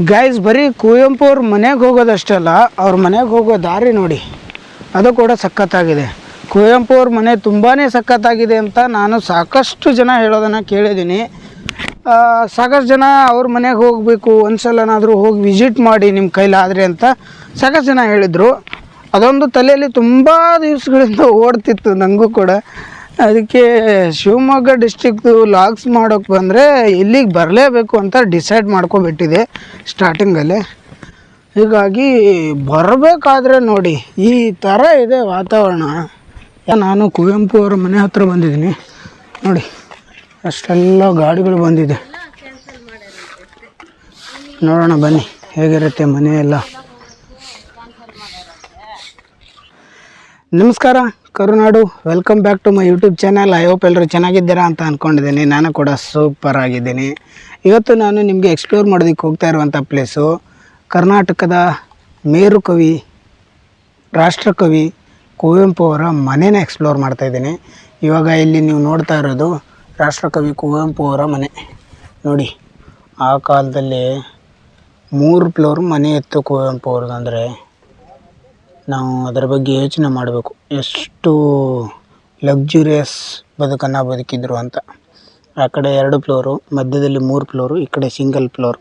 Guys ಬರೀ ಕುವೆಂಪು ಅವ್ರ ಮನೆಗೆ ಹೋಗೋದಷ್ಟೇ ಅಲ್ಲ ಅವ್ರ ಮನೆಗೆ ಹೋಗೋ ದಾರಿ ನೋಡಿ. ಅದು ಕೂಡ ಸಖತ್ತಾಗಿದೆ. ಕುವೆಂಪು ಅವ್ರ ಮನೆ ತುಂಬಾ ಸಖತ್ತಾಗಿದೆ ಅಂತ ನಾನು ಸಾಕಷ್ಟು ಜನ ಹೇಳೋದನ್ನು ಕೇಳಿದ್ದೀನಿ. ಸಾಕಷ್ಟು ಜನ ಅವ್ರ ಮನೆಗೆ ಹೋಗಬೇಕು, ಒಂದ್ಸಲನಾದರೂ ಹೋಗಿ ವಿಸಿಟ್ ಮಾಡಿ ನಿಮ್ಮ ಕೈಲಾದರೆ ಅಂತ ಸಾಕಷ್ಟು ಜನ ಹೇಳಿದರು. ಅದೊಂದು ತಲೆಯಲ್ಲಿ ತುಂಬ ದಿವಸಗಳಿಂದ ಓಡ್ತಿತ್ತು ನನಗೂ ಕೂಡ. ಅದಕ್ಕೆ ಶಿವಮೊಗ್ಗ ಡಿಸ್ಟಿಕ್ದು ಲಾಗ್ಸ್ ಮಾಡೋಕೆ ಬಂದರೆ ಇಲ್ಲಿಗೆ ಬರಲೇಬೇಕು ಅಂತ ಡಿಸೈಡ್ ಮಾಡ್ಕೊಬಿಟ್ಟಿದೆ ಸ್ಟಾರ್ಟಿಂಗಲ್ಲೇ ಹೀಗಾಗಿ ಬರಬೇಕಾದ್ರೆ ನೋಡಿ, ಈ ಥರ ಇದೆ ವಾತಾವರಣ. ನಾನು ಕುವೆಂಪು ಅವರ ಮನೆ ಹತ್ರ ಬಂದಿದ್ದೀನಿ. ನೋಡಿ, ಅಷ್ಟೆಲ್ಲ ಗಾಡಿಗಳು ಬಂದಿದೆ. ನೋಡೋಣ ಬನ್ನಿ, ಹೇಗಿರುತ್ತೆ ಮನೆ ಎಲ್ಲ. ನಮಸ್ಕಾರ. ಕರುನಾಡು welcome back to my YouTube channel I hope ಎಲ್ಲರೂ ಚೆನ್ನಾಗಿದ್ದೀರಾ ಅಂತ ಅಂದ್ಕೊಂಡಿದ್ದೀನಿ ನಾನು ಕೂಡ ಸೂಪರ್ ಆಗಿದ್ದೀನಿ. ಇವತ್ತು ನಾನು ನಿಮಗೆ ಎಕ್ಸ್ಪ್ಲೋರ್ ಮಾಡೋದಕ್ಕೆ ಹೋಗ್ತಾ ಇರುವಂಥ ಪ್ಲೇಸು ಕರ್ನಾಟಕದ ಮೇರು ಕವಿ ರಾಷ್ಟ್ರಕವಿ ಕುವೆಂಪು ಅವರ ಮನೆನ ಎಕ್ಸ್ಪ್ಲೋರ್ ಮಾಡ್ತಾ ಇದ್ದೀನಿ. ಇವಾಗ ಇಲ್ಲಿ ನೀವು ನೋಡ್ತಾ ಇರೋದು ರಾಷ್ಟ್ರಕವಿ ಕುವೆಂಪು ಅವರ ಮನೆ. ನೋಡಿ, ಆ ಕಾಲದಲ್ಲಿ ಮೂರು ಫ್ಲೋರ್ ಮನೆ ಇತ್ತು ಕುವೆಂಪು ಅವ್ರದ್ದಂದರೆ ನಾವು ಅದರ ಬಗ್ಗೆ ಯೋಚನೆ ಮಾಡಬೇಕು. ಎಷ್ಟು ಲಕ್ಸುರಿಯಸ್ ಬದುಕನ್ನು ಬದುಕಿದ್ರು ಅಂತ. ಆ ಕಡೆ ಎರಡು ಫ್ಲೋರು ಮಧ್ಯದಲ್ಲಿ ಮೂರು ಫ್ಲೋರು ಈ ಕಡೆ ಸಿಂಗಲ್ ಫ್ಲೋರ್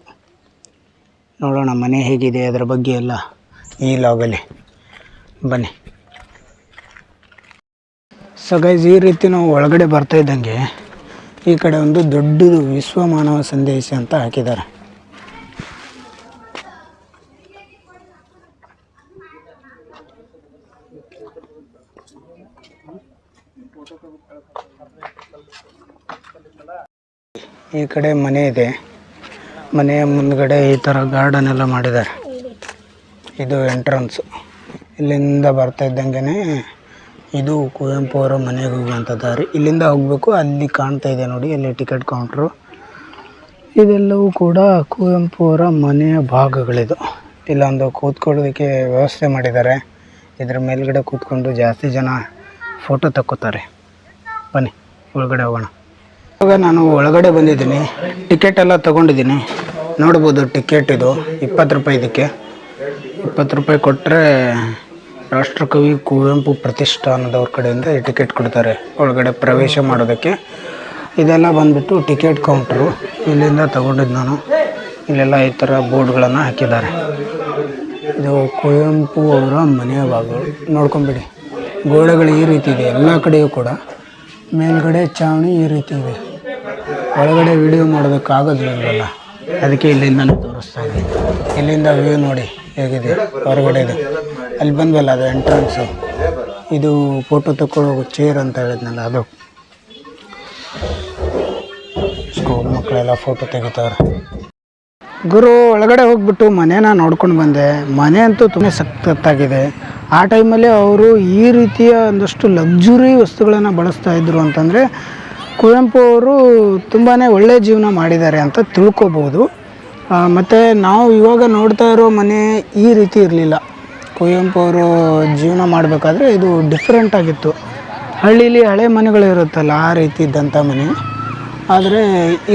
ನೋಡೋಣ ಮನೆ ಹೇಗಿದೆ ಅದರ ಬಗ್ಗೆ ಎಲ್ಲ ಈ ಲಾಗಲ್ಲಿ ಬನ್ನಿ. ಸೊ ಗೈಸ್ ಈ ರೀತಿ ನಾವು ಒಳಗಡೆ ಬರ್ತಾ ಇದ್ದಂಗೆ ಈ ಕಡೆ ಒಂದು ದೊಡ್ಡದು ವಿಶ್ವ ಮಾನವ ಸಂದೇಶ ಅಂತ ಹಾಕಿದ್ದಾರೆ. ಈ ಕಡೆ ಮನೆ ಇದೆ. ಮನೆಯ ಮುಂದ್ಗಡೆ ಈ ತರ ಗಾರ್ಡನ್ ಎಲ್ಲ ಮಾಡಿದ್ದಾರೆ. ಇದು ಎಂಟ್ರನ್ಸ್ ಇಲ್ಲಿಂದ ಬರ್ತಾ ಇದ್ದಂಗೆ ಇದು ಕುವೆಂಪು ಅವರ ಮನೆಗೆ ಹೋಗುವಂಥ ದಾರಿ. ಇಲ್ಲಿಂದ ಹೋಗಬೇಕು, ಅಲ್ಲಿ ಕಾಣ್ತಾ ಇದೆ ನೋಡಿ, ಅಲ್ಲಿ ಟಿಕೆಟ್ ಕೌಂಟ್ರು ಇದೆಲ್ಲವೂ ಕೂಡ ಕುವೆಂಪು ಅವರ ಮನೆಯ ಭಾಗಗಳಿದು. ಇಲ್ಲೊಂದು ಕೂತ್ಕೊಳ್ಳೋದಕ್ಕೆ ವ್ಯವಸ್ಥೆ ಮಾಡಿದ್ದಾರೆ. ಇದ್ರ ಮೇಲ್ಗಡೆ ಕೂತ್ಕೊಂಡು ಜಾಸ್ತಿ ಜನ ಫೋಟೋ ತಕ್ಕೋತಾರೆ. ಬನ್ನಿ, ಒಳಗಡೆ ಹೋಗೋಣ. ಇವಾಗ ನಾನು ಒಳಗಡೆ ಬಂದಿದ್ದೀನಿ. ಟಿಕೆಟ್ ಎಲ್ಲ ತೊಗೊಂಡಿದ್ದೀನಿ. ನೋಡ್ಬೋದು ಟಿಕೆಟ್ ಇದು. ಇಪ್ಪತ್ತು ರೂಪಾಯಿ ಇದಕ್ಕೆ. ಇಪ್ಪತ್ತು ರೂಪಾಯಿ ಕೊಟ್ಟರೆ ರಾಷ್ಟ್ರಕವಿ ಕುವೆಂಪು ಪ್ರತಿಷ್ಠಾನದವ್ರ ಕಡೆಯಿಂದ ಈ ಟಿಕೆಟ್ ಕೊಡ್ತಾರೆ. ಒಳಗಡೆ ಪ್ರವೇಶ ಮಾಡೋದಕ್ಕೆ. ಇದೆಲ್ಲ ಬಂದ್ಬಿಟ್ಟು ಟಿಕೆಟ್ ಕೌಂಟ್ರು ಇಲ್ಲಿಂದ ತೊಗೊಂಡಿದ್ದು ನಾನು. ಇಲ್ಲೆಲ್ಲ ಈ ಥರ ಬೋರ್ಡ್ಗಳನ್ನು ಹಾಕಿದ್ದಾರೆ. ಇದು ಕುವೆಂಪು ಅವರ ಮನೆಯ ಭಾಗಗಳು. ನೋಡ್ಕೊಂಬಿಡಿ. ಗೋಡೆಗಳು ಈ ರೀತಿ ಇದೆ. ಎಲ್ಲ ಕಡೆಯೂ ಕೂಡ. ಮೇಲ್ಗಡೆ ಚಾವಣಿ ಈ ರೀತಿ ಇದೆ. ಒಳಗಡೆ ವಿಡಿಯೋ ಮಾಡೋದಕ್ಕಾಗೋದಿಲ್ಲ ಅದಕ್ಕೆ ಇಲ್ಲಿಂದ ತೋರಿಸ್ತಾ ಇದ್ದೀನಿ. ಇಲ್ಲಿಂದ ವ್ಯೂ ನೋಡಿ ಹೇಗಿದೆ, ಹೊರಗಡೆ ಇದೆ. ಅಲ್ಲಿ ಬಂದ್ವಲ್ಲ, ಅದು ಎಂಟ್ರೆನ್ಸು ಇದು ಫೋಟೋ ತಗೊಳ್ಳೋ ಚೇರ್ ಅಂತ ಹೇಳಿದ್ನಲ್ಲ ಅದು. ಸ್ಕೂಲ್ ಮಕ್ಕಳೆಲ್ಲ ಫೋಟೋ ತೆಗಿತಾರೆ ಗುರು, ಒಳಗಡೆ ಹೋಗ್ಬಿಟ್ಟು ಮನೇನ ನೋಡ್ಕೊಂಡು ಬಂದೆ. ಮನೆ ಅಂತೂ ತುಂಬ ಸಖತ್ತಾಗಿದೆ. ಆ ಟೈಮಲ್ಲಿ ಅವರು ಈ ರೀತಿಯ ಒಂದಷ್ಟು ಲಕ್ಸುರಿ ವಸ್ತುಗಳನ್ನು ಬಳಸ್ತಾ ಇದ್ರು ಅಂತಂದರೆ ಕುವೆಂಪು ಅವರು ತುಂಬಾ ಒಳ್ಳೆಯ ಜೀವನ ಮಾಡಿದ್ದಾರೆ ಅಂತ ತಿಳ್ಕೊಬೋದು. ಮತ್ತು ನಾವು ಇವಾಗ ನೋಡ್ತಾ ಇರೋ ಮನೆ ಈ ರೀತಿ ಇರಲಿಲ್ಲ. ಕುವೆಂಪು ಅವರು ಜೀವನ ಮಾಡಬೇಕಾದ್ರೆ ಇದು ಡಿಫ್ರೆಂಟ್ ಆಗಿತ್ತು. ಹಳ್ಳೀಲಿ ಹಳೆ ಮನೆಗಳು ಇರುತ್ತಲ್ಲ, ಆ ರೀತಿ ಇದ್ದಂಥ ಮನೆ. ಆದರೆ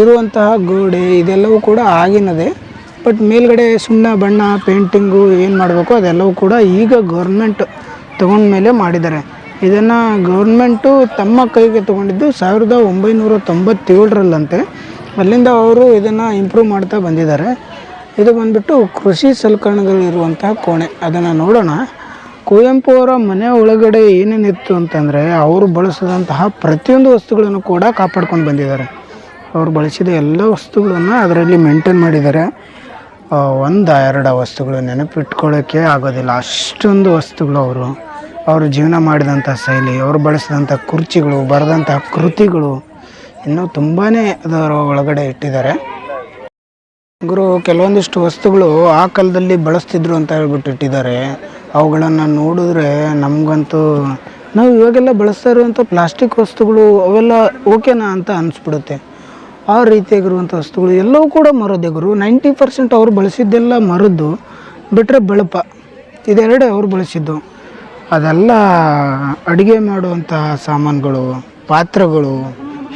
ಇರುವಂತಹ ಗೋಡೆ ಇದೆಲ್ಲವೂ ಕೂಡ ಆಗಿನದೇ. ಬಟ್ ಮೇಲ್ಗಡೆ ಸುಣ್ಣ ಬಣ್ಣ ಪೇಂಟಿಂಗು ಏನು ಮಾಡಬೇಕು ಅದೆಲ್ಲವೂ ಕೂಡ ಈಗ ಗೌರ್ಮೆಂಟ್ ತೊಗೊಂಡ್ಮೇಲೆ ಮಾಡಿದ್ದಾರೆ. ಇದನ್ನು ಗೌರ್ಮೆಂಟು ತಮ್ಮ ಕೈಗೆ ತಗೊಂಡಿದ್ದು ಸಾವಿರದ ಒಂಬೈನೂರ ತೊಂಬತ್ತೇಳರಲ್ಲಂತೆ. ಅಲ್ಲಿಂದ ಅವರು ಇದನ್ನು ಇಂಪ್ರೂವ್ ಮಾಡ್ತಾ ಬಂದಿದ್ದಾರೆ. ಇದು ಬಂದ್ಬಿಟ್ಟು ಕೃಷಿ ಸಲಕರಣೆಗಳಿರುವಂತಹ ಕೋಣೆ. ಅದನ್ನು ನೋಡೋಣ. ಕುವೆಂಪು ಅವರ ಮನೆ ಒಳಗಡೆ ಏನೇನಿತ್ತು ಅಂತಂದರೆ ಅವರು ಬಳಸಿದಂತಹ ಪ್ರತಿಯೊಂದು ವಸ್ತುಗಳನ್ನು ಕೂಡ ಕಾಪಾಡ್ಕೊಂಡು ಬಂದಿದ್ದಾರೆ. ಅವರು ಬಳಸಿದ ಎಲ್ಲ ವಸ್ತುಗಳನ್ನು ಅದರಲ್ಲಿ ಮೇಂಟೈನ್ ಮಾಡಿದ್ದಾರೆ. ಒಂದು ಎರಡು ವಸ್ತುಗಳು ನೆನಪಿಟ್ಕೊಳ್ಳೋಕ್ಕೆ ಆಗೋದಿಲ್ಲ. ಅಷ್ಟೊಂದು ವಸ್ತುಗಳು ಅವರು. ಅವರು ಜೀವನ ಮಾಡಿದಂಥ ಶೈಲಿ, ಅವರು ಬಳಸಿದಂಥ ಕುರ್ಚಿಗಳು ಬರೆದಂಥ ಕೃತಿಗಳು ಇನ್ನೂ ತುಂಬಾ ಅದರ ಒಳಗಡೆ ಇಟ್ಟಿದ್ದಾರೆ. ಗುರು, ಕೆಲವೊಂದಿಷ್ಟು ವಸ್ತುಗಳು ಆ ಕಾಲದಲ್ಲಿ ಬಳಸ್ತಿದ್ರು ಅಂತ ಹೇಳ್ಬಿಟ್ಟು ಇಟ್ಟಿದ್ದಾರೆ. ಅವುಗಳನ್ನು ನೋಡಿದ್ರೆ ನಮಗಂತೂ ನಾವು ಇವಾಗೆಲ್ಲ ಬಳಸ್ತಾ ಇರುವಂಥ ಪ್ಲಾಸ್ಟಿಕ್ ವಸ್ತುಗಳು ಅವೆಲ್ಲ ಓಕೆನಾ ಅಂತ ಅನಿಸ್ಬಿಡುತ್ತೆ. ಆ ರೀತಿಯಾಗಿರುವಂಥ ವಸ್ತುಗಳು ಎಲ್ಲವೂ ಕೂಡ ಮರದೇ ಗುರು. ನೈಂಟಿ ಪರ್ಸೆಂಟ್ ಅವ್ರು ಬಳಸಿದ್ದೆಲ್ಲ ಮರದ್ದು ಬಿಟ್ಟರೆ ಬಳಪ. ಇದೆರಡೇ ಅವ್ರು ಬಳಸಿದ್ದು. ಅದೆಲ್ಲ ಅಡುಗೆ ಮಾಡುವಂತಹ ಸಾಮಾನುಗಳು, ಪಾತ್ರೆಗಳು,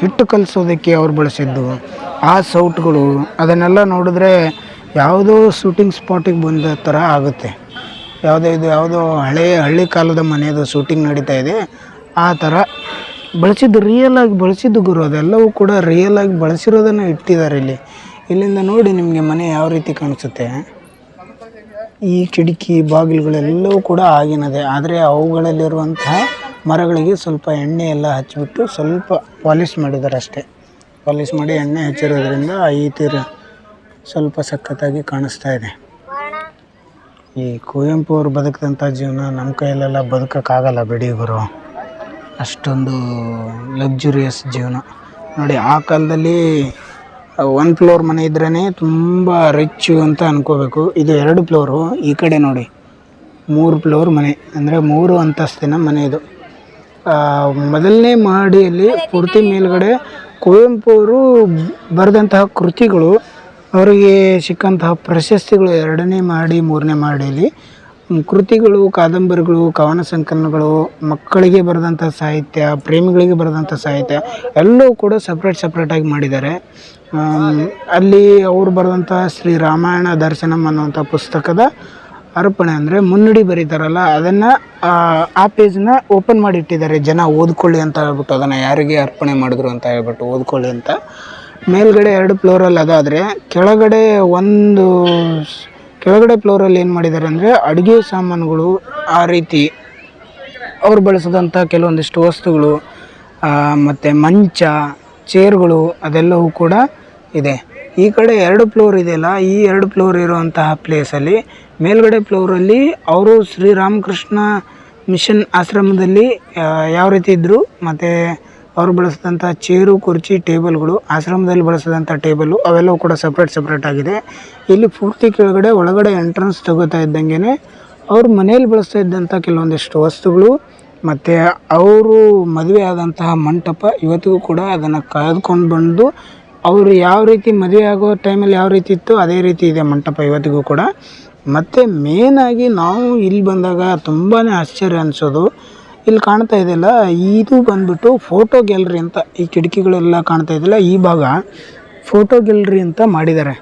ಹಿಟ್ಟು ಕಲಿಸೋದಕ್ಕೆ ಅವ್ರು ಬಳಸಿದ್ದು, ಆ ಸೌಟ್ಗಳು, ಅದನ್ನೆಲ್ಲ ನೋಡಿದ್ರೆ ಯಾವುದೋ ಶೂಟಿಂಗ್ ಸ್ಪಾಟಿಗೆ ಬಂದ ಥರ ಆಗುತ್ತೆ. ಯಾವುದೋ ಇದು ಯಾವುದೋ ಹಳೆ, ಹಳ್ಳಿ ಕಾಲದ ಮನೆಯದು ಶೂಟಿಂಗ್ ನಡೀತಾ ಇದೆ, ಆ ಥರ ಬಳಸಿದ್ದು ರಿಯಲಾಗಿ ಬಳಸಿದ್ದು ಗುರು, ಅದೆಲ್ಲವೂ ಕೂಡ ರಿಯಲಾಗಿ ಬಳಸಿರೋದನ್ನು ಇಟ್ಟಿದ್ದಾರೆ ಇಲ್ಲಿ. ಇಲ್ಲಿಂದ ನೋಡಿ ನಿಮಗೆ ಮನೆ ಯಾವ ರೀತಿ ಕಾಣಿಸುತ್ತೆ. ಈ ಕಿಟಕಿ ಬಾಗಿಲುಗಳೆಲ್ಲವೂ ಕೂಡ ಆಗಿನದೆ. ಆದರೆ ಅವುಗಳಲ್ಲಿರುವಂತಹ ಮರಗಳಿಗೆ ಸ್ವಲ್ಪ ಎಣ್ಣೆ ಎಲ್ಲ ಹಚ್ಚಿಬಿಟ್ಟು ಸ್ವಲ್ಪ ಪಾಲಿಷ್ ಮಾಡಿದ್ದಾರೆ ಅಷ್ಟೇ ಪಾಲಿಷ್ ಮಾಡಿ ಎಣ್ಣೆ ಹಚ್ಚಿರೋದ್ರಿಂದ ಈ ತೀರ ಸ್ವಲ್ಪ ಸಖತ್ತಾಗಿ ಕಾಣಿಸ್ತಾ ಇದೆ. ಈ ಕುವೆಂಪು ಅವರು ಬದುಕಿದಂಥ ಜೀವನ ನಮ್ಮ ಕೈಯಲ್ಲೆಲ್ಲ ಬದುಕೋಕ್ಕಾಗಲ್ಲ ಬಿಡಿ ಗುರು. ಅಷ್ಟೊಂದು ಲಗ್ಜುರಿಯಸ್ ಜೀವನ. ನೋಡಿ, ಆ ಕಾಲದಲ್ಲಿ ಒನ್ ಫ್ಲೋರ್ ಮನೆ ಇದ್ರೇ ತುಂಬ ರಿಚ್ಚು ಅಂತ ಅನ್ಕೋಬೇಕು. ಇದು ಎರಡು ಫ್ಲೋರು ಈ ಕಡೆ ನೋಡಿ. ಮೂರು ಫ್ಲೋರ್ ಮನೆ ಅಂದರೆ ಮೂರು ಅಂತಸ್ತಿನ ಮನೆ ಇದು. ಆ, ಮೊದಲನೇ ಮಹಡಿಯಲ್ಲಿ ಪೂರ್ತಿ ಮೇಲ್ಗಡೆ ಕುವೆಂಪು ಅವರು ಬರೆದಂತಹ ಕೃತಿಗಳು ಅವರಿಗೆ ಸಿಕ್ಕಂತಹ ಪ್ರಶಸ್ತಿಗಳು ಎರಡನೇ ಮಹಡಿ ಮೂರನೇ ಮಹಡಿಯಲ್ಲಿ. ಕೃತಿಗಳು, ಕಾದಂಬರಿಗಳು, ಕವನ ಸಂಕಲನಗಳು, ಮಕ್ಕಳಿಗೆ ಬರೆದಂಥ ಸಾಹಿತ್ಯ, ಪ್ರೇಮಿಗಳಿಗೆ ಬರೆದಂಥ ಸಾಹಿತ್ಯ ಎಲ್ಲವೂ ಕೂಡ ಸಪ್ರೇಟ್ ಸಪ್ರೇಟಾಗಿ ಮಾಡಿದ್ದಾರೆ. ಅಲ್ಲಿ ಅವರು ಬರೆದಂಥ ಶ್ರೀ ರಾಮಾಯಣ ದರ್ಶನಂ ಅನ್ನುವಂಥ ಪುಸ್ತಕದ ಅರ್ಪಣೆ ಅಂದರೆ ಮುನ್ನುಡಿ ಬರೀತಾರಲ್ಲ, ಅದನ್ನು, ಆ ಪೇಜನ್ನ ಓಪನ್ ಮಾಡಿ ಇಟ್ಟಿದ್ದಾರೆ ಜನ ಓದ್ಕೊಳ್ಳಿ ಅಂತ ಹೇಳ್ಬಿಟ್ಟು ಅದನ್ನು ಯಾರಿಗೆ ಅರ್ಪಣೆ ಮಾಡಿದ್ರು ಅಂತ ಹೇಳ್ಬಿಟ್ಟು ಓದ್ಕೊಳ್ಳಿ ಅಂತ. ಮೇಲ್ಗಡೆ ಎರಡು ಫ್ಲೋರಲ್ಲಿ ಅದಾದರೆ, ಕೆಳಗಡೆ ಒಂದು ಕೆಳಗಡೆ ಫ್ಲೋರಲ್ಲಿ ಏನು ಮಾಡಿದ್ದಾರೆ ಅಂದರೆ ಅಡುಗೆ ಸಾಮಾನುಗಳು ಆ ರೀತಿ ಅವ್ರು ಬಳಸಿದಂಥ ಕೆಲವೊಂದಿಷ್ಟು ವಸ್ತುಗಳು ಮತ್ತು ಮಂಚ ಚೇರ್ಗಳು ಅದೆಲ್ಲವೂ ಕೂಡ ಇದೆ. ಈ ಕಡೆ ಎರಡು ಫ್ಲೋರ್ ಇದೆಯಲ್ಲ ಈ ಎರಡು ಫ್ಲೋರ್ ಇರುವಂತಹ ಪ್ಲೇಸಲ್ಲಿ ಮೇಲ್ಗಡೆ ಫ್ಲೋರಲ್ಲಿ ಅವರು ಶ್ರೀರಾಮಕೃಷ್ಣ ಮಿಷನ್ ಆಶ್ರಮದಲ್ಲಿ ಯಾವ ರೀತಿ ಇದ್ದರು ಮತ್ತು ಅವರು ಬಳಸಿದಂಥ ಚೇರು, ಕುರ್ಚಿ ಟೇಬಲ್ಗಳು ಆಶ್ರಮದಲ್ಲಿ ಬಳಸಿದಂಥ ಟೇಬಲು ಅವೆಲ್ಲವೂ ಕೂಡ ಸಪ್ರೇಟ್ ಸಪ್ರೇಟ್ ಆಗಿದೆ. ಇಲ್ಲಿ ಪೂರ್ತಿ ಕೆಳಗಡೆ, ಒಳಗಡೆ ಎಂಟ್ರೆನ್ಸ್ ತಗೋತಾ ಇದ್ದಂಗೆ ಅವ್ರ ಮನೆಯಲ್ಲಿ ಬಳಸ್ತಾ ಇದ್ದಂಥ ಕೆಲವೊಂದಿಷ್ಟು ವಸ್ತುಗಳು ಮತ್ತು ಅವರು ಮದುವೆ ಆದಂತಹ ಮಂಟಪ ಇವತ್ತಿಗೂ ಕೂಡ ಅದನ್ನು ಕಾಯ್ದುಕೊಂಡು ಬಂದು ಅವರು ಯಾವ ರೀತಿ ಮದುವೆ ಆಗೋ ಟೈಮಲ್ಲಿ ಯಾವ ರೀತಿ ಇತ್ತು ಅದೇ ರೀತಿ ಇದೆ ಮಂಟಪ ಇವತ್ತಿಗೂ ಕೂಡ. ಮತ್ತು ಮೇನಾಗಿ ನಾವು ಇಲ್ಲಿ ಬಂದಾಗ ತುಂಬಾ ಆಶ್ಚರ್ಯ ಅನಿಸೋದು. ಇಲ್ಲಿ ಕಾಣ್ತಾ ಇದೆಯಲ್ಲ, ಇದು ಬಂದ್ಬಿಟ್ಟು ಫೋಟೋ ಗ್ಯಾಲರಿ ಅಂತ ಈ ಕಿಟಕಿಗಳೆಲ್ಲ ಕಾಣ್ತಾ ಇದೆಯಲ್ಲ, ಈ ಭಾಗ ಫೋಟೋ ಗ್ಯಾಲರಿ ಅಂತ ಮಾಡಿದ್ದಾರೆ.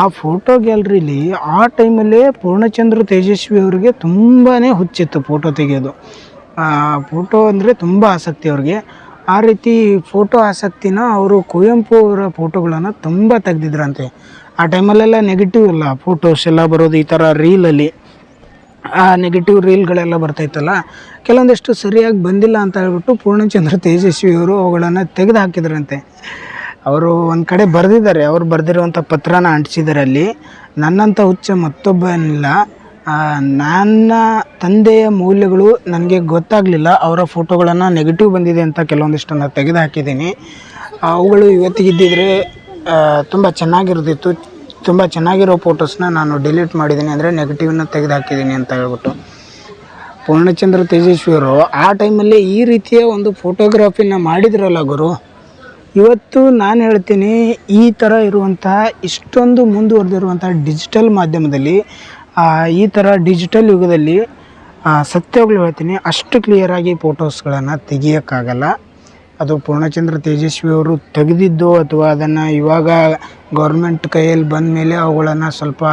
ಆ ಫೋಟೋ ಗ್ಯಾಲರಿಲಿ ಆ ಟೈಮಲ್ಲೇ ಪೂರ್ಣಚಂದ್ರ ತೇಜಸ್ವಿ ಅವರಿಗೆ ತುಂಬಾ ಹುಚ್ಚಿತ್ತು ಫೋಟೋ ತೆಗೆಯೋದು. ಫೋಟೋ ಅಂದರೆ ತುಂಬ ಆಸಕ್ತಿ ಅವ್ರಿಗೆ. ಆ ರೀತಿ ಫೋಟೋ ಆಸಕ್ತಿನ ಅವರು ಕುವೆಂಪು ಅವರ ಫೋಟೋಗಳನ್ನು ತುಂಬ ತೆಗೆದಿದ್ರಂತೆ. ಆ ಟೈಮಲ್ಲೆಲ್ಲ ನೆಗೆಟಿವ್ ಅಲ್ಲ ಫೋಟೋಸ್ ಎಲ್ಲ ಬರೋದು ಈ ಥರ ರೀಲಲ್ಲಿ ಆ ನೆಗೆಟಿವ್ ರೀಲ್ಗಳೆಲ್ಲ ಬರ್ತೈತಲ್ಲ ಕೆಲವೊಂದಿಷ್ಟು ಸರಿಯಾಗಿ ಬಂದಿಲ್ಲ ಅಂತ ಹೇಳ್ಬಿಟ್ಟು ಪೂರ್ಣಚಂದ್ರ ತೇಜಸ್ವಿ ಅವರು ಅವುಗಳನ್ನು ತೆಗೆದು ಹಾಕಿದ್ರಂತೆ ಅವರು ಒಂದು ಕಡೆ ಬರೆದಿದ್ದಾರೆ, ಅವ್ರು ಬರೆದಿರುವಂಥ ಪತ್ರನ ಅಂಟಿಸಿದ್ದಾರೆ ಅಲ್ಲಿ. ನನ್ನಂಥ ಹುಚ್ಚ ಮತ್ತೊಬ್ಬನಿಲ್ಲ. ನನ್ನ ತಂದೆಯ ಮೌಲ್ಯಗಳು ನನಗೆ ಗೊತ್ತಾಗಲಿಲ್ಲ, ಅವರ ಫೋಟೋಗಳನ್ನು ನೆಗೆಟಿವ್ ಬಂದಿದೆ ಅಂತ ಕೆಲವೊಂದಿಷ್ಟನ್ನು ತೆಗೆದು ಹಾಕಿದ್ದೀನಿ ಅವುಗಳು ಇವತ್ತಿಗಿದ್ದಿದ್ರೆ ತುಂಬ ಚೆನ್ನಾಗಿರ್ತಿತ್ತು ತುಂಬ ಚೆನ್ನಾಗಿರೋ ಫೋಟೋಸ್ನ ನಾನು ಡಿಲೀಟ್ ಮಾಡಿದ್ದೀನಿ ಅಂದರೆ ನೆಗೆಟಿವ್ನ ತೆಗೆದು ಹಾಕಿದ್ದೀನಿ ಅಂತ ಹೇಳ್ಬಿಟ್ಟು. ಪೂರ್ಣಚಂದ್ರ ತೇಜಸ್ವಿಯವರು, ಆ ಟೈಮಲ್ಲಿ ಈ ರೀತಿಯ ಒಂದು ಫೋಟೋಗ್ರಾಫಿನ ಮಾಡಿದ್ರಲ್ಲ ಗುರು? ಇವತ್ತು ನಾನು ಹೇಳ್ತೀನಿ, ಈ ಥರ ಇರುವಂತಹ ಇಷ್ಟೊಂದು ಮುಂದುವರೆದಿರುವಂಥ ಡಿಜಿಟಲ್ ಮಾಧ್ಯಮದಲ್ಲಿ ಈ ಥರ ಡಿಜಿಟಲ್ ಯುಗದಲ್ಲಿ ಸತ್ಯಗಳು ಹೇಳ್ತೀನಿ, ಅಷ್ಟು ಕ್ಲಿಯರಾಗಿ ಫೋಟೋಸ್ಗಳನ್ನು ತೆಗಿಯೋಕ್ಕಾಗಲ್ಲ. ಅದು ಪೂರ್ಣಚಂದ್ರ ತೇಜಸ್ವಿ ಅವರು ತೆಗೆದಿದ್ದು ಅಥವಾ ಅದನ್ನು ಇವಾಗ ಗೌರ್ಮೆಂಟ್ ಕೈಯಲ್ಲಿ ಬಂದ ಮೇಲೆ ಅವುಗಳನ್ನು ಸ್ವಲ್ಪ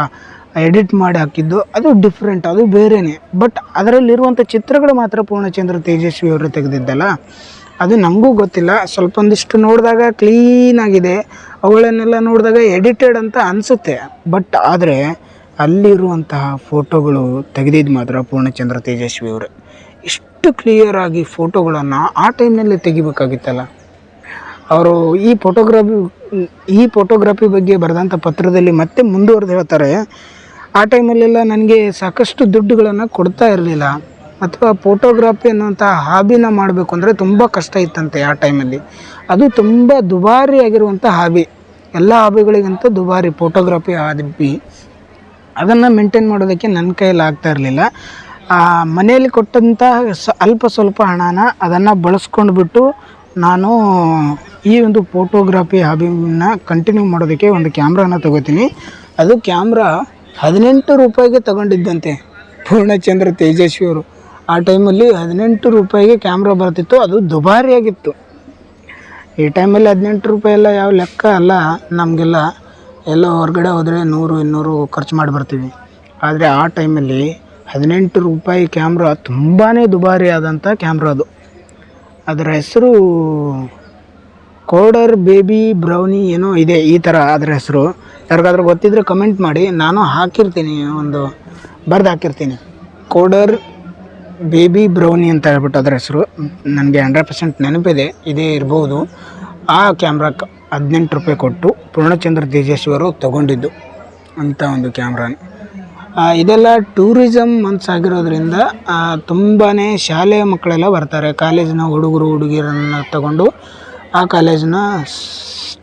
ಎಡಿಟ್ ಮಾಡಿ ಹಾಕಿದ್ದು, ಅದು ಡಿಫ್ರೆಂಟ್ ಅದು ಬೇರೆಯೇ ಬಟ್ ಅದರಲ್ಲಿರುವಂಥ ಚಿತ್ರಗಳು ಮಾತ್ರ ಪೂರ್ಣಚಂದ್ರ ತೇಜಸ್ವಿ ಅವರು ತೆಗೆದಿದ್ದಲ್ಲ, ಅದು ನನಗೂ ಗೊತ್ತಿಲ್ಲ. ಸ್ವಲ್ಪ ಒಂದಿಷ್ಟು ನೋಡಿದಾಗ ಕ್ಲೀನಾಗಿದೆ ಅವುಗಳನ್ನೆಲ್ಲ ನೋಡಿದಾಗ ಎಡಿಟೆಡ್ ಅಂತ ಅನಿಸುತ್ತೆ. ಬಟ್ ಆದರೆ ಅಲ್ಲಿರುವಂತಹ ಫೋಟೋಗಳು ತೆಗೆದಿದ್ದು ಮಾತ್ರ ಪೂರ್ಣಚಂದ್ರ ತೇಜಸ್ವಿ ಅವರು. ಇಷ್ಟು ಕ್ಲಿಯರಾಗಿ ಫೋಟೋಗಳನ್ನು ಆ ಟೈಮ್ನಲ್ಲಿ ತೆಗಿಬೇಕಾಗಿತ್ತಲ್ಲ. ಅವರು ಈ ಫೋಟೋಗ್ರಫಿ ಈ ಫೋಟೋಗ್ರಫಿ ಬಗ್ಗೆ ಬರೆದಂಥ ಪತ್ರದಲ್ಲಿ ಮತ್ತೆ ಮುಂದುವರೆದು ಹೇಳ್ತಾರೆ. ಆ ಟೈಮಲ್ಲೆಲ್ಲ ನನಗೆ ಸಾಕಷ್ಟು ದುಡ್ಡುಗಳನ್ನು ಕೊಡ್ತಾ ಇರಲಿಲ್ಲ. ಅಥವಾ ಫೋಟೋಗ್ರಫಿ ಅನ್ನುವಂಥ ಹಾಬಿನ ಮಾಡಬೇಕು ಅಂದರೆ ತುಂಬ ಕಷ್ಟ ಇತ್ತಂತೆ ಆ ಟೈಮಲ್ಲಿ ಅದು ತುಂಬ ದುಬಾರಿ ಆಗಿರುವಂಥ ಹಾಬಿ ಎಲ್ಲ ಹಾಬಿಗಳಿಗಿಂತ ದುಬಾರಿ ಫೋಟೋಗ್ರಫಿ ಹಾಬಿ ಅದನ್ನು ಮೇಂಟೈನ್ ಮಾಡೋದಕ್ಕೆ ನನ್ನ ಕೈಯಲ್ಲಿ ಆಗ್ತಾ ಇರಲಿಲ್ಲ. ಮನೆಯಲ್ಲಿ ಕೊಟ್ಟಂಥ ಸ, ಅಲ್ಪ ಸ್ವಲ್ಪ ಹಣನ ಅದನ್ನು ಬಳಸ್ಕೊಂಡು ಬಿಟ್ಟು ನಾನು ಈ ಒಂದು ಫೋಟೋಗ್ರಫಿ ಹಾಬಿನ ಕಂಟಿನ್ಯೂ ಮಾಡೋದಕ್ಕೆ ಒಂದು ಕ್ಯಾಮ್ರಾನ ತಗೋತೀನಿ. ಅದು ಕ್ಯಾಮ್ರಾ ಹದಿನೆಂಟು ರೂಪಾಯಿಗೆ ತಗೊಂಡಿದ್ದಂತೆ ಪೂರ್ಣಚಂದ್ರ ತೇಜಸ್ವಿ ಅವರು. ಆ ಟೈಮಲ್ಲಿ ಹದಿನೆಂಟು ರೂಪಾಯಿಗೆ ಕ್ಯಾಮ್ರಾ ಬರ್ತಿತ್ತು, ಅದು ದುಬಾರಿಯಾಗಿತ್ತು ಈ ಟೈಮಲ್ಲಿ ಹದಿನೆಂಟು ರೂಪಾಯಿ ಎಲ್ಲ ಯಾವ ಲೆಕ್ಕ ಅಲ್ಲ, ನಮಗೆಲ್ಲ ಎಲ್ಲ ಹೊರಗಡೆ ಹೋದರೆ ನೂರು, ಇನ್ನೂರು ಖರ್ಚು ಮಾಡಿ ಬರ್ತೀವಿ ಆದರೆ ಆ ಟೈಮಲ್ಲಿ ಹದಿನೆಂಟು ರೂಪಾಯಿ ಕ್ಯಾಮ್ರಾ ತುಂಬಾ ದುಬಾರಿ ಆದಂಥ ಕ್ಯಾಮ್ರಾ ಅದು. ಅದರ ಹೆಸರು ಕೋಡರ್ ಬೇಬಿ ಬ್ರೌನಿ ಏನೋ ಇದೆ ಈ ಥರ ಅದರ ಹೆಸರು. ಯಾರಿಗಾದ್ರೂ ಗೊತ್ತಿದ್ರೆ ಕಮೆಂಟ್ ಮಾಡಿ. ನಾನು ಹಾಕಿರ್ತೀನಿ, ಒಂದು ಬರೆದು ಹಾಕಿರ್ತೀನಿ. ಕೋಡರ್ ಬೇಬಿ ಬ್ರೌನಿ ಅಂತ ಹೇಳ್ಬಿಟ್ಟು ಅದರ ಹೆಸರು. ನನಗೆ ಹಂಡ್ರೆಡ್ ಪರ್ಸೆಂಟ್ ನೆನಪಿದೆ, ಇದೇ ಇರ್ಬೋದು. ಆ ಕ್ಯಾಮ್ರಾಕ್ಕೆ ಹದಿನೆಂಟು ರೂಪಾಯಿ ಕೊಟ್ಟು ಪೂರ್ಣಚಂದ್ರ ತೇಜಸ್ವಿಯವರು ತೊಗೊಂಡಿದ್ದು ಅಂಥ ಒಂದು ಕ್ಯಾಮ್ರಾನ. ಇದೆಲ್ಲ ಟೂರಿಸಮ್ ಮಂತ್ಸ್ ಆಗಿರೋದ್ರಿಂದ ತುಂಬಾ ಶಾಲೆಯ ಮಕ್ಕಳೆಲ್ಲ ಬರ್ತಾರೆ. ಕಾಲೇಜಿನ ಹುಡುಗರು, ಹುಡುಗಿಯರನ್ನು ತಗೊಂಡು ಆ ಕಾಲೇಜಿನ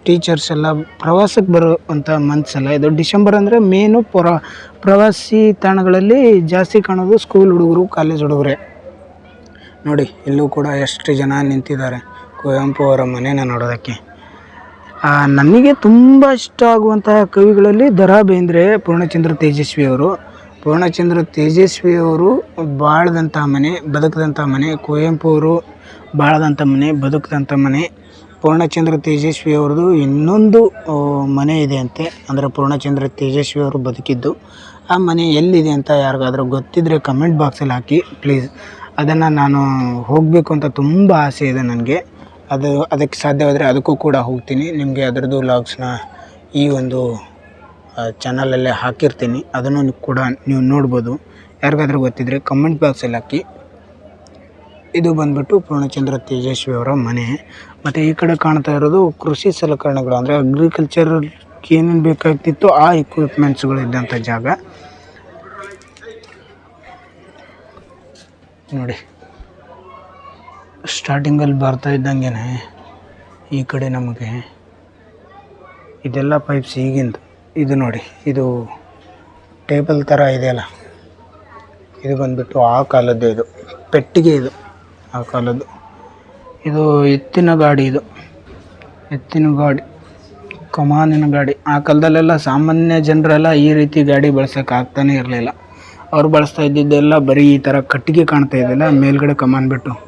ಟೀಚರ್ಸ್ ಎಲ್ಲ ಪ್ರವಾಸಕ್ಕೆ ಬರುವಂಥ ಮಂತ್ಸ್ ಎಲ್ಲ ಇದು. ಡಿಸೆಂಬರ್ ಅಂದರೆ ಮೇನು ಪ್ರ, ಪ್ರವಾಸಿ ತಾಣಗಳಲ್ಲಿ ಜಾಸ್ತಿ ಕಾಣೋದು ಸ್ಕೂಲ್ ಹುಡುಗರು ಕಾಲೇಜ್ ಹುಡುಗರೇ. ನೋಡಿ, ಇಲ್ಲೂ ಕೂಡ ಎಷ್ಟು ಜನ ನಿಂತಿದ್ದಾರೆ. ಕುವೆಂಪು ಅವರ ಮನೇನ ನೋಡೋದಕ್ಕೆ. ನನಗೆ ತುಂಬ ಇಷ್ಟ ಆಗುವಂತಹ ಕವಿಗಳಲ್ಲಿ ದ ರಾ ಬೇಂದ್ರೆ ಪೂರ್ಣಚಂದ್ರ ತೇಜಸ್ವಿ ಅವರು. ಪೂರ್ಣಚಂದ್ರ ತೇಜಸ್ವಿ ಅವರು ಬಾಳ್ದಂಥ ಮನೆ ಬದುಕದಂಥ ಮನೆ, ಕುವೆಂಪು ಅವರು ಬಾಳದಂಥ ಮನೆ ಬದುಕದಂಥ ಮನೆ. ಪೂರ್ಣಚಂದ್ರ ತೇಜಸ್ವಿ ಅವ್ರದ್ದು ಇನ್ನೊಂದು ಮನೆ ಇದೆ ಅಂತೆ. ಅಂದರೆ ಪೂರ್ಣಚಂದ್ರ ತೇಜಸ್ವಿ ಅವರು ಬದುಕಿದ್ದು. ಆ ಮನೆ ಎಲ್ಲಿದೆ ಅಂತ ಯಾರಿಗಾದ್ರೂ ಗೊತ್ತಿದ್ದರೆ ಕಮೆಂಟ್ ಬಾಕ್ಸಲ್ಲಿ ಹಾಕಿ ಪ್ಲೀಸ್ ಅದನ್ನು ನಾನು ಹೋಗಬೇಕು ಅಂತ ತುಂಬ ಆಸೆ ಇದೆ ನನಗೆ. ಅದು ಅದಕ್ಕೆ ಸಾಧ್ಯವಾದರೆ ಅದಕ್ಕೂ ಕೂಡ ಹೋಗ್ತೀನಿ. ನಿಮಗೆ ಅದರದ್ದು ಲಾಗ್ಸ್ನ ಈ ಒಂದು ಚಾನಲಲ್ಲೇ ಹಾಕಿರ್ತೀನಿ. ಅದನ್ನು ಕೂಡ ನೀವು ನೋಡ್ಬೋದು. ಯಾರಿಗಾದ್ರೂ ಗೊತ್ತಿದ್ದರೆ ಕಮೆಂಟ್ ಬಾಕ್ಸಲ್ಲಿ ಹಾಕಿ. ಇದು ಬಂದ್ಬಿಟ್ಟು ಪೂರ್ಣಚಂದ್ರ ತೇಜಸ್ವಿ ಅವರ ಮನೆ. ಮತ್ತು ಈ ಕಡೆ ಕಾಣ್ತಾ ಇರೋದು ಕೃಷಿ ಸಲಕರಣೆಗಳು. ಅಂದರೆ ಅಗ್ರಿಕಲ್ಚರ್ ಏನೇನು ಬೇಕಾಗ್ತಿತ್ತು ಆ ಇಕ್ವಿಪ್ಮೆಂಟ್ಸ್ಗಳು ಇದ್ದಂಥ ಜಾಗ. ನೋಡಿ. ಸ್ಟಾರ್ಟಿಂಗಲ್ಲಿ ಬರ್ತಾ ಇದ್ದಂಗೆ ಈ ಕಡೆ ನಮಗೆ. ಇದೆಲ್ಲ ಪೈಪ್ಸ್ ಈಗಿಂದು. ಇದು ನೋಡಿ, ಇದು ಟೇಬಲ್ ಥರ ಇದೆಯಲ್ಲ? ಇದು ಬಂದ್ಬಿಟ್ಟು ಆ ಕಾಲದ್ದು ಇದು. ಪೆಟ್ಟಿಗೆ ಇದು, ಆ ಕಾಲದ್ದು. ಇದು ಎತ್ತಿನ ಗಾಡಿ ಇದು. ಎತ್ತಿನ ಗಾಡಿ, ಕಮಾನಿನ ಗಾಡಿ. ಆ ಕಾಲದಲ್ಲೆಲ್ಲ ಸಾಮಾನ್ಯ ಜನರೆಲ್ಲ ಈ ರೀತಿ ಗಾಡಿ ಬಳಸೋಕೆ ಆಗ್ತಾನೆ ಇರಲಿಲ್ಲ. ಅವ್ರು ಬಳಸ್ತಾ ಇದ್ದಿದ್ದೆಲ್ಲ ಬರೀ ಈ ಥರ ಕಟ್ಟಿಗೆ ಕಾಣ್ತಾ ಇದೆಯಲ್ಲ ಮೇಲ್ಗಡೆ ಕಮಾನ್ ಬಿಟ್ಟು.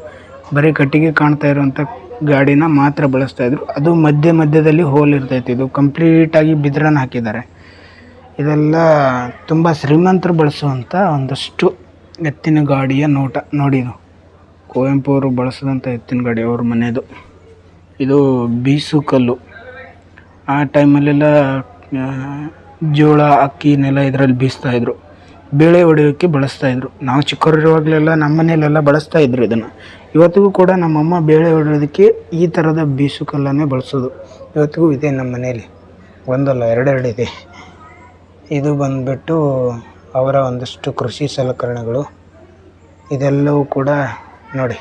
ಬರೀ ಕಟ್ಟಿಗೆ ಕಾಣ್ತಾ ಇರುವಂತ ಗಾಡಿನ ಮಾತ್ರ ಬಳಸ್ತಾ ಇದ್ರು. ಅದು ಮಧ್ಯ ಮಧ್ಯದಲ್ಲಿ ಹೋಲ್ ಇರ್ತೈತಿ ಇದು ಕಂಪ್ಲೀಟಾಗಿ ಬಿದಿರನ್ನು ಹಾಕಿದ್ದಾರೆ. ಇದೆಲ್ಲ ತುಂಬ ಶ್ರೀಮಂತರು ಬಳಸುವಂಥ ಒಂದಷ್ಟು ಎತ್ತಿನ ಗಾಡಿಯ ನೋಟ. ನೋಡಿ ಇದು. ಕುವೆಂಪು ಅವರು ಬಳಸಿದಂಥ ಎತ್ತಿನ ಗಾಡಿ ಅವ್ರ ಮನೆಯದು ಇದು ಬೀಸು ಕಲ್ಲು. ಆ ಟೈಮಲ್ಲೆಲ್ಲ ಜೋಳ, ಅಕ್ಕಿ, ನೆಲ ಇದರಲ್ಲಿ ಬೀಸ್ತಾ ಇದ್ರು. ಬೇಳೆ ಹೊಡೆಯೋಕ್ಕೆ ಬಳಸ್ತಾ ಇದ್ರು. ನಾವು ಚಿಕ್ಕವರಿರುವಾಗಲೆಲ್ಲ ನಮ್ಮ ಮನೆಯಲ್ಲೆಲ್ಲ ಬಳಸ್ತಾ ಇದ್ರು ಇದನ್ನು. ಇವತ್ತಿಗೂ ಕೂಡ ನಮ್ಮಮ್ಮ ಬೇಳೆ ಹೊಡೆಯೋದಕ್ಕೆ ಈ ಥರದ ಬೀಸು ಕಲ್ಲನ್ನೇ ಬಳಸೋದು. ಇವತ್ತಿಗೂ ಇದೆ ನಮ್ಮ ಮನೆಯಲ್ಲಿ ಒಂದಲ್ಲ, ಎರಡೆರಡು ಇದೆ. ಇದು ಬಂದ್ಬಿಟ್ಟು ಅವರ ಒಂದಷ್ಟು ಕೃಷಿ ಸಲಕರಣೆಗಳು. ಇದೆಲ್ಲವೂ ಕೂಡ ನೋಡಿ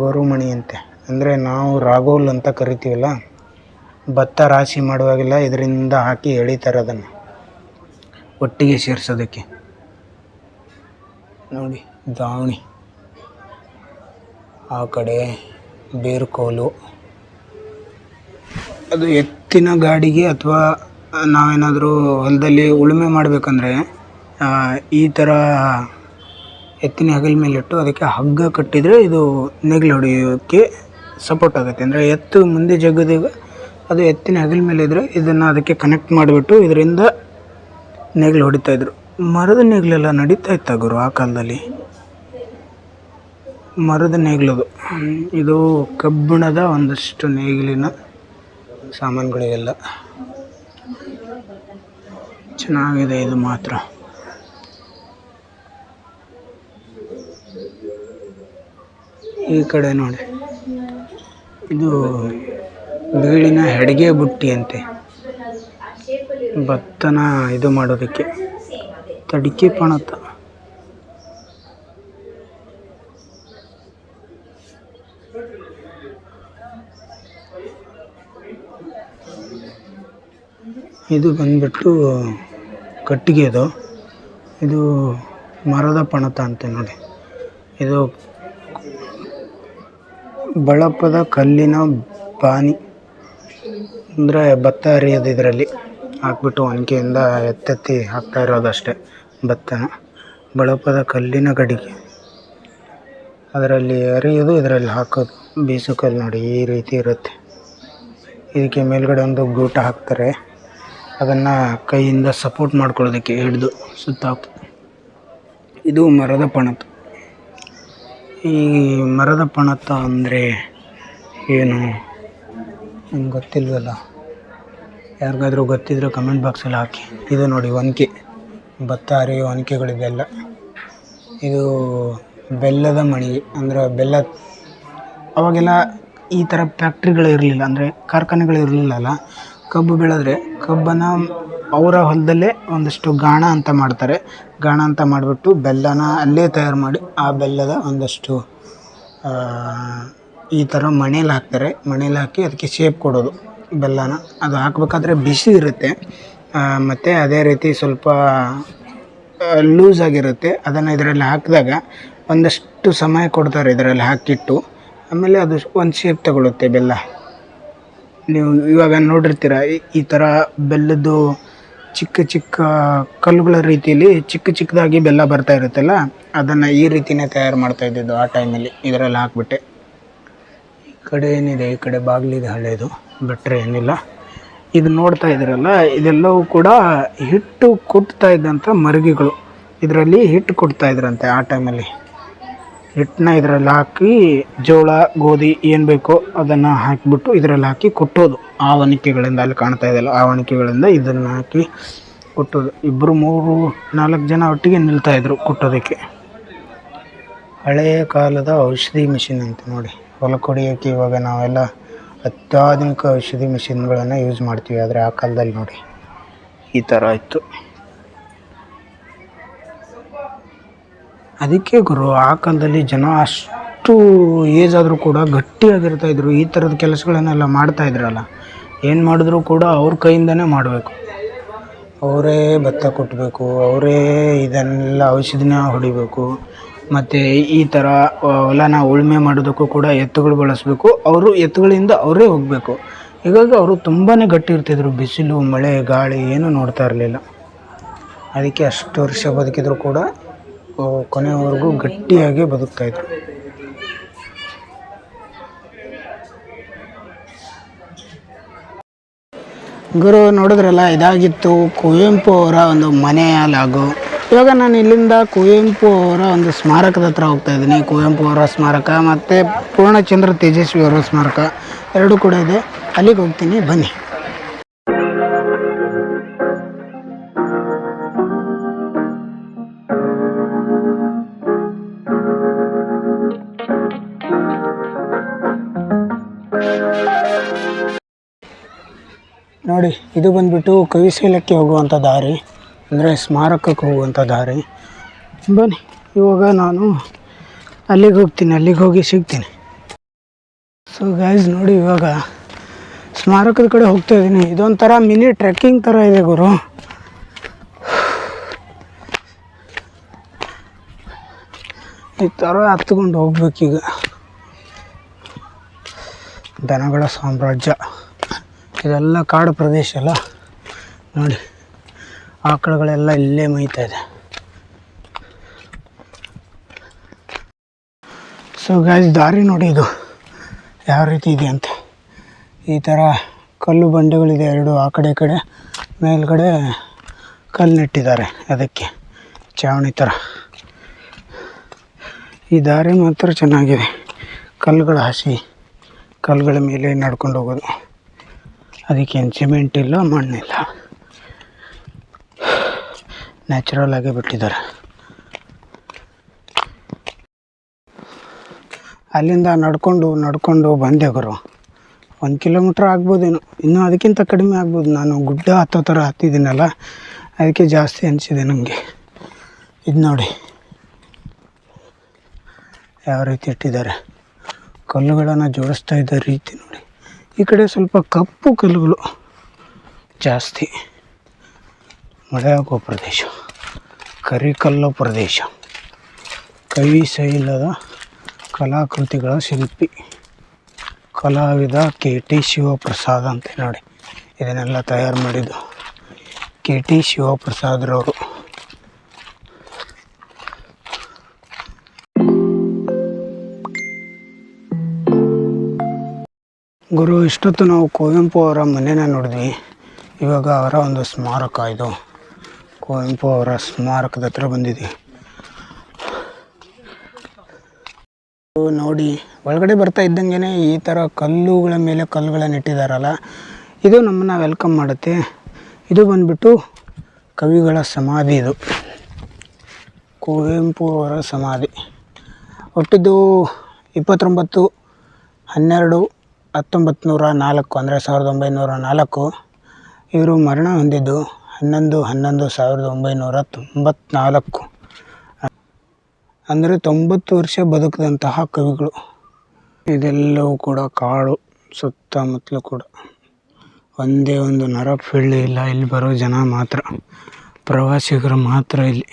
ಗೋರುಮಣಿ ಅಂತೆ ಅಂದರೆ ನಾವು ರಾಗೋಲ್ ಅಂತ ಕರಿತೀವಲ್ಲ, ಭತ್ತ ರಾಶಿ ಮಾಡುವಾಗೆಲ್ಲ ಇದರಿಂದ ಹಾಕಿ ಎಳಿತಾರೆ ಅದನ್ನು. ಒಟ್ಟಿಗೆ ಸೇರಿಸೋದಕ್ಕೆ. ನೋಡಿ, ದಾವಣಿ. ಆ ಕಡೆ ಬೇರುಕೋಲು. ಅದು ಎತ್ತಿನ ಗಾಡಿಗೆ ಅಥವಾ ನಾವೇನಾದರೂ ಹೊಲದಲ್ಲಿ ಉಳುಮೆ ಮಾಡಬೇಕಂದ್ರೆ ಈ ಥರ ಎತ್ತಿನ ಹೆಗಲ ಮೇಲಿಟ್ಟು ಅದಕ್ಕೆ ಹಗ್ಗ ಕಟ್ಟಿದರೆ ಇದು ನೇಗಿಲು ಹೊಡೆಯೋಕ್ಕೆ ಸಪೋರ್ಟ್ ಆಗುತ್ತೆ. ಅಂದರೆ ಎತ್ತು ಮುಂದೆ ಜಗ್ಗದಾಗ ಅದು ಎತ್ತಿನ ಹೆಗಲ ಮೇಲೆ ಇದ್ದರೆ ಇದನ್ನು ಅದಕ್ಕೆ ಕನೆಕ್ಟ್ ಮಾಡಿಬಿಟ್ಟು ಇದರಿಂದ ನೇಗಿಲು ಹೊಡಿತಾಯಿದ್ರು ಮರದ ನೇಗಿಲೆಲ್ಲ ನಡೀತಾ ಇತ್ತ ಗುರು ಆ ಕಾಲದಲ್ಲಿ. ಮರದ ನೇಗಿಲದು. ಇದು ಕಬ್ಬಿಣದ ಒಂದಷ್ಟು ನೇಗಿಲಿನ ಸಾಮಾನುಗಳಿಗೆಲ್ಲ. ಚೆನ್ನಾಗಿದೆ ಇದು ಮಾತ್ರ. ಈ ಕಡೆ ನೋಡಿ. ಇದು ಬೀಳಿನ ಹೆಡ್ಗೆ ಬುಟ್ಟಿ ಅಂತೆ ಭತ್ತನ ಇದು ಮಾಡೋದಕ್ಕೆ. ತಡಿಕೆ ಪಣತ. ಇದು ಬಂದ್ಬಿಟ್ಟು ಕಟ್ಟಿಗೆ ಇದು. ಇದು ಮರದ ಪಣತ ಅಂತೆ ನೋಡಿ. ಇದು ಬಳಪದ ಕಲ್ಲಿನ ಬಾನಿ. ಅಂದರೆ ಭತ್ತ ಹರಿಯೋದು ಇದರಲ್ಲಿ. ಹಾಕ್ಬಿಟ್ಟು ಒನಕೆಯಿಂದ ಎತ್ತೆತ್ತಿ ಹಾಕ್ತಾ ಇರೋದಷ್ಟೇ ಭತ್ತನ. ಬಳಪದ ಕಲ್ಲಿನ ಗಡಿಗೆ ಅದರಲ್ಲಿ ಹರಿಯೋದು ಇದರಲ್ಲಿ ಹಾಕೋದು. ಬೀಸು ಕಲ್ಲು ನೋಡಿ, ಈ ರೀತಿ ಇರುತ್ತೆ. ಇದಕ್ಕೆ ಮೇಲ್ಗಡೆ ಒಂದು ಗೂಟ ಹಾಕ್ತಾರೆ. ಅದನ್ನು ಕೈಯಿಂದ ಸಪೋರ್ಟ್ ಮಾಡ್ಕೊಳ್ಳೋದಕ್ಕೆ ಹಿಡಿದು ಸುತ್ತ ಇದು ಮರದ ಪಣತ. ಈ ಮರದ ಪಣತ ಅಂದರೆ ಏನು? ನಮ್ಗೆ ಗೊತ್ತಿಲ್ವಲ್ಲ. ಯಾರಿಗಾದರೂ ಗೊತ್ತಿದ್ರೆ ಕಮೆಂಟ್ ಬಾಕ್ಸಲ್ಲಿ ಹಾಕಿ. ಇದು ನೋಡಿ, ಒನಕೆ. ಭತ್ತ ಹರಿಯೋ ಒನಕೆಗಳಿದೆಲ್ಲ. ಇದು ಬೆಲ್ಲದ ಮಣಿ, ಅಂದ್ರೆ ಬೆಲ್ಲ ಅವಾಗೆಲ್ಲ ಈ ಥರ ಫ್ಯಾಕ್ಟ್ರಿಗಳು ಇರಲಿಲ್ಲ, ಅಂದರೆ ಕಾರ್ಖಾನೆಗಳು ಇರಲಿಲ್ಲಲ್ಲ, ಕಬ್ಬು ಬೆಳೆದ್ರೆ ಕಬ್ಬನ್ನು ಅವರ ಹೊಲದಲ್ಲೇ ಒಂದಷ್ಟು ಗಾಣ ಅಂತ ಮಾಡ್ತಾರೆ. ಗಾಣ ಅಂತ ಮಾಡಿಬಿಟ್ಟು ಬೆಲ್ಲನ ಅಲ್ಲೇ ತಯಾರು ಮಾಡಿ ಆ ಬೆಲ್ಲದ ಒಂದಷ್ಟು ಈ ಥರ ಮಣೇಲಿ ಹಾಕ್ತಾರೆ. ಮಣೇಲಿ ಹಾಕಿ ಅದಕ್ಕೆ ಶೇಪ್ ಕೊಡೋದು ಬೆಲ್ಲನ. ಅದು ಹಾಕ್ಬೇಕಾದ್ರೆ ಬಿಸಿ ಇರುತ್ತೆ. ಮತ್ತು ಅದೇ ರೀತಿ ಸ್ವಲ್ಪ ಲೂಸ್ ಆಗಿರುತ್ತೆ. ಅದನ್ನು ಇದರಲ್ಲಿ ಹಾಕಿದಾಗ ಒಂದಷ್ಟು ಸಮಯ ಕೊಡ್ತಾರೆ ಇದರಲ್ಲಿ ಹಾಕಿಟ್ಟು. ಆಮೇಲೆ ಅದು ಒಂದು ಶೇಪ್ ತಗೊಳುತ್ತೆ ಬೆಲ್ಲ. ನೀವು ಇವಾಗ ನೋಡಿರ್ತೀರ, ಈ- ಥರ ಬೆಲ್ಲದ್ದು ಚಿಕ್ಕ ಚಿಕ್ಕ ಕಲ್ಲುಗಳ ರೀತಿಯಲ್ಲಿ ಚಿಕ್ಕ ಚಿಕ್ಕದಾಗಿ ಬೆಲ್ಲ ಬರ್ತಾ ಇರುತ್ತಲ್ಲ, ಅದನ್ನು ಈ ರೀತಿನೇ ತಯಾರು ಮಾಡ್ತಾ ಇದ್ದಿದ್ದು ಆ ಟೈಮಲ್ಲಿ. ಇದರಲ್ಲಿ ಹಾಕ್ಬಿಟ್ಟೆ. ಈ ಕಡೆ ಏನಿದೆ, ಈ ಕಡೆ ಬಾಗಿಲಿದೆ ಹಳೆಯದು ಬಿಟ್ಟರೆ ಏನಿಲ್ಲ. ಇದು ನೋಡ್ತಾ ಇದ್ದೀರಲ್ಲ, ಇದೆಲ್ಲವೂ ಕೂಡ ಹಿಟ್ಟು ಕುಟ್ತಾ ಇದ್ದಂಥ ಮರುಗಿಗಳು. ಇದರಲ್ಲಿ ಹಿಟ್ಟು ಕೊಡ್ತಾ ಇದ್ರಂತೆ ಆ ಟೈಮಲ್ಲಿ. ಹಿಟ್ಟನ್ನ ಇದರಲ್ಲಿ ಹಾಕಿ ಜೋಳ, ಗೋಧಿ ಏನು ಬೇಕೋ ಅದನ್ನು ಹಾಕಿಬಿಟ್ಟು ಇದರಲ್ಲಿ ಹಾಕಿ ಕುಟ್ಟೋದು. ಆ ಒನಕೆಗಳಿಂದ ಅಲ್ಲಿ ಕಾಣ್ತಾ ಇದೆಯಲ್ಲ ಆ ಒನಕೆಗಳಿಂದ ಇದನ್ನು ಹಾಕಿ ಕುಟ್ಟೋದು. ಇಬ್ಬರು ಮೂರು, ನಾಲ್ಕು ಜನ ಒಟ್ಟಿಗೆ ನಿಲ್ತಾ ಇದ್ರು ಕುಟ್ಟೋದಕ್ಕೆ. ಹಳೆಯ ಕಾಲದ ಔಷಧಿ ಮಿಷಿನ್ ಅಂತ ನೋಡಿ. ಹೊಲ ಕೊಡಿಯೋಕ್ಕೆ ಇವಾಗ ನಾವೆಲ್ಲ ಅತ್ಯಾಧುನಿಕ ಔಷಧಿ ಮಿಷಿನ್ಗಳನ್ನು ಯೂಸ್ ಮಾಡ್ತೀವಿ. ಆದರೆ ಆ ಕಾಲದಲ್ಲಿ ನೋಡಿ, ಈ ಥರ ಇತ್ತು. ಅದಕ್ಕೆ ಗುರು, ಆ ಕಾಲದಲ್ಲಿ ಜನ ಅಷ್ಟು ಏಜ್ ಆದರೂ ಕೂಡ ಗಟ್ಟಿಯಾಗಿರ್ತಾ ಇದ್ರು, ಈ ಥರದ ಕೆಲಸಗಳನ್ನೆಲ್ಲ ಮಾಡ್ತಾ ಇದ್ರಲ್ಲ, ಏನು ಮಾಡಿದ್ರು ಕೂಡ ಅವ್ರ ಕೈಯಿಂದನೇ ಮಾಡಬೇಕು. ಅವರೇ ಭತ್ತ ಕೊಟ್ಟಬೇಕು ಅವರೇ ಇದನ್ನೆಲ್ಲ ಔಷಧಿನ ಹೊಡಿಬೇಕು, ಮತ್ತು ಈ ಥರ ಹೊಲನ ಉಳುಮೆ ಮಾಡೋದಕ್ಕೂ ಕೂಡ ಎತ್ತುಗಳು ಬಳಸಬೇಕು, ಅವರು ಎತ್ತುಗಳಿಂದ ಅವರೇ ಹೋಗಬೇಕು. ಹೀಗಾಗಿ ಅವರು ತುಂಬಾ ಗಟ್ಟಿ ಇರ್ತಿದ್ರು ಬಿಸಿಲು, ಮಳೆ, ಗಾಳಿ, ಏನೂ ನೋಡ್ತಾ ಇರಲಿಲ್ಲ. ಅದಕ್ಕೆ ಅಷ್ಟು ವರ್ಷ ಬದುಕಿದ್ರು ಕೂಡ ಕೊನೆಯವರೆಗೂ ಗಟ್ಟಿಯಾಗಿ ಬದುಕ್ತಾಯಿದ್ರು ಗುರು ನೋಡಿದ್ರಲ್ಲ, ಇದಾಗಿತ್ತು ಕುವೆಂಪು ಅವರ ಒಂದು ಮನೆಯ ಲಾಗು. ಇವಾಗ ನಾನು ಇಲ್ಲಿಂದ ಕುವೆಂಪು ಅವರ ಒಂದು ಸ್ಮಾರಕದ ಹತ್ರ ಹೋಗ್ತಾ ಇದ್ದೀನಿ. ಕುವೆಂಪು ಅವರ ಸ್ಮಾರಕ ಮತ್ತು ಪೂರ್ಣಚಂದ್ರ ತೇಜಸ್ವಿ ಅವರ ಸ್ಮಾರಕ. ಎರಡೂ ಕೂಡ ಇದೆ. ಅಲ್ಲಿಗೆ ಹೋಗ್ತೀನಿ. ಬನ್ನಿ. ಇದು ಬಂದ್ಬಿಟ್ಟು ಕವಿಶೀಲಕ್ಕೆ ಹೋಗುವಂಥ ದಾರಿ, ಅಂದರೆ ಸ್ಮಾರಕಕ್ಕೆ ಹೋಗುವಂಥ ದಾರಿ. ಬನ್ನಿ, ಇವಾಗ ನಾನು ಅಲ್ಲಿಗೆ ಹೋಗ್ತೀನಿ, ಅಲ್ಲಿಗೆ ಹೋಗಿ ಸಿಗ್ತೀನಿ. ಸೊ ಗೈಸ್ ನೋಡಿ ಇವಾಗ ಸ್ಮಾರಕದ ಕಡೆ ಹೋಗ್ತಾ ಇದ್ದೀನಿ. ಇದೊಂಥರ ಮಿನಿ ಟ್ರೆಕ್ಕಿಂಗ್ ಥರ ಇದೆ ಗುರು. ಈ ಥರ ಹತ್ಕೊಂಡು ಹೋಗ್ಬೇಕೀಗ. ದನಗಳ ಸಾಮ್ರಾಜ್ಯ. ಇದೆಲ್ಲ ಕಾಡು ಪ್ರದೇಶ ಅಲ್ಲ. ನೋಡಿ, ಆಕಳುಗಳೆಲ್ಲ ಇಲ್ಲೇ ಮೇಯ್ತಾ ಇದೆ. ಸೊ ಗಾಯ್ಸ್ ದಾರಿ ನೋಡಿ ಇದು. ಯಾವ ರೀತಿ ಇದೆ ಅಂತ. ಈ ಥರ ಕಲ್ಲು ಬಂಡೆಗಳಿದೆ ಎರಡು, ಆ ಕಡೆ ಕಡೆ, ಮೇಲ್ಗಡೆ ಕಲ್ಲು ನೆಟ್ಟಿದ್ದಾರೆ ಅದಕ್ಕೆ, ಚಾವಣಿ ಥರ ಈ ದಾರಿ ಮಾತ್ರ ಚೆನ್ನಾಗಿದೆ. ಕಲ್ಲುಗಳ ಹಸಿ, ಕಲ್ಲುಗಳ ಮೇಲೆ ನಡ್ಕೊಂಡು ಹೋಗೋದು. ಅದಕ್ಕೇನು ಸಿಮೆಂಟ್ ಇಲ್ಲ, ಮಣ್ಣಿಲ್ಲ. ನ್ಯಾಚುರಲ್ ಆಗಿ ಬಿಟ್ಟಿದ್ದಾರೆ. ಅಲ್ಲಿಂದ ನಡ್ಕೊಂಡು ನಡ್ಕೊಂಡು ಬಂದೆ ಗುರು. ಒಂದು ಕಿಲೋಮೀಟ್ರ್ ಆಗ್ಬೋದೇನೋ. ಇನ್ನೂ ಅದಕ್ಕಿಂತ ಕಡಿಮೆ ಆಗ್ಬೋದು. ನಾನು ಗುಡ್ಡ ಹತ್ತೋ ಥರ ಹತ್ತಿದ್ದೀನಲ್ಲ, ಅದಕ್ಕೆ ಜಾಸ್ತಿ ಅನಿಸಿದೆ ನನಗೆ ಇದು ನೋಡಿ. ಯಾವ ರೀತಿ ಇಟ್ಟಿದ್ದಾರೆ. ಕಲ್ಲುಗಳನ್ನು ಜೋಡಿಸ್ತಾ ಇದ್ದ ರೀತಿ ನೋಡಿ. ಈ ಕಡೆ ಸ್ವಲ್ಪ ಕಪ್ಪು ಕಲ್ಲುಗಳು ಜಾಸ್ತಿ. ಮಳೆಯಾಗುವ ಪ್ರದೇಶ. ಕರಿಕಲ್ಲು ಪ್ರದೇಶ. ಕವಿಶೈಲದ ಕಲಾಕೃತಿಗಳ ಶಿಲ್ಪಿ. ಕಲಾವಿದ ಕೆ ಟಿ ಶಿವಪ್ರಸಾದ್ ಅಂತ ನೋಡಿ ಇದನ್ನೆಲ್ಲ ತಯಾರು ಮಾಡಿದ್ದು. K T ಶಿವಪ್ರಸಾದ್ರವರು. ಗುರು, ಇಷ್ಟೊತ್ತು ನಾವು ಕುವೆಂಪು ಅವರ ಮನೆನ ನೋಡಿದ್ವಿ. ಇವಾಗ ಅವರ ಒಂದು ಸ್ಮಾರಕ ಇದು. ಕುವೆಂಪು ಅವರ ಸ್ಮಾರಕದ ಹತ್ರ ಬಂದಿದೆ ನೋಡಿ, ಒಳಗಡೆ ಬರ್ತಾ ಇದ್ದಂಗೆ ಈ ಥರ ಕಲ್ಲುಗಳ ಮೇಲೆ ಕಲ್ಲುಗಳನ್ನು ಇಟ್ಟಿದ್ದಾರಲ್ಲ ಇದು ನಮ್ಮನ್ನು ವೆಲ್ಕಮ್ ಮಾಡುತ್ತೆ. ಇದು ಬಂದ್ಬಿಟ್ಟು ಕವಿಗಳ ಸಮಾಧಿ ಇದು. ಕುವೆಂಪು ಅವರ ಸಮಾಧಿ. ಹುಟ್ಟಿದ್ದು ಇಪ್ಪತ್ತೊಂಬತ್ತು ಹನ್ನೆರಡು ಹತ್ತೊಂಬತ್ತು ನೂರ ನಾಲ್ಕು ಅಂದರೆ ಸಾವಿರದ ಒಂಬೈನೂರ ನಾಲ್ಕು ಇವರು ಮರಣ ಹೊಂದಿದ್ದು ಹನ್ನೊಂದು ಹನ್ನೊಂದು ಸಾವಿರದ ಒಂಬೈನೂರ ತೊಂಬತ್ನಾಲ್ಕು ಅಂದರೆ ತೊಂಬತ್ತು ವರ್ಷ ಬದುಕಿದಂತಹ ಕವಿಗಳು. ಇದೆಲ್ಲವೂ ಕೂಡ ಕಾಡು ಸುತ್ತಮುತ್ತಲೂ ಕೂಡ. ಒಂದೇ ಒಂದು ನರ ಇಲ್ಲ, ಇಲ್ಲಿ ಬರೋ ಜನ ಮಾತ್ರ. ಪ್ರವಾಸಿಗರು ಮಾತ್ರ ಇಲ್ಲಿ.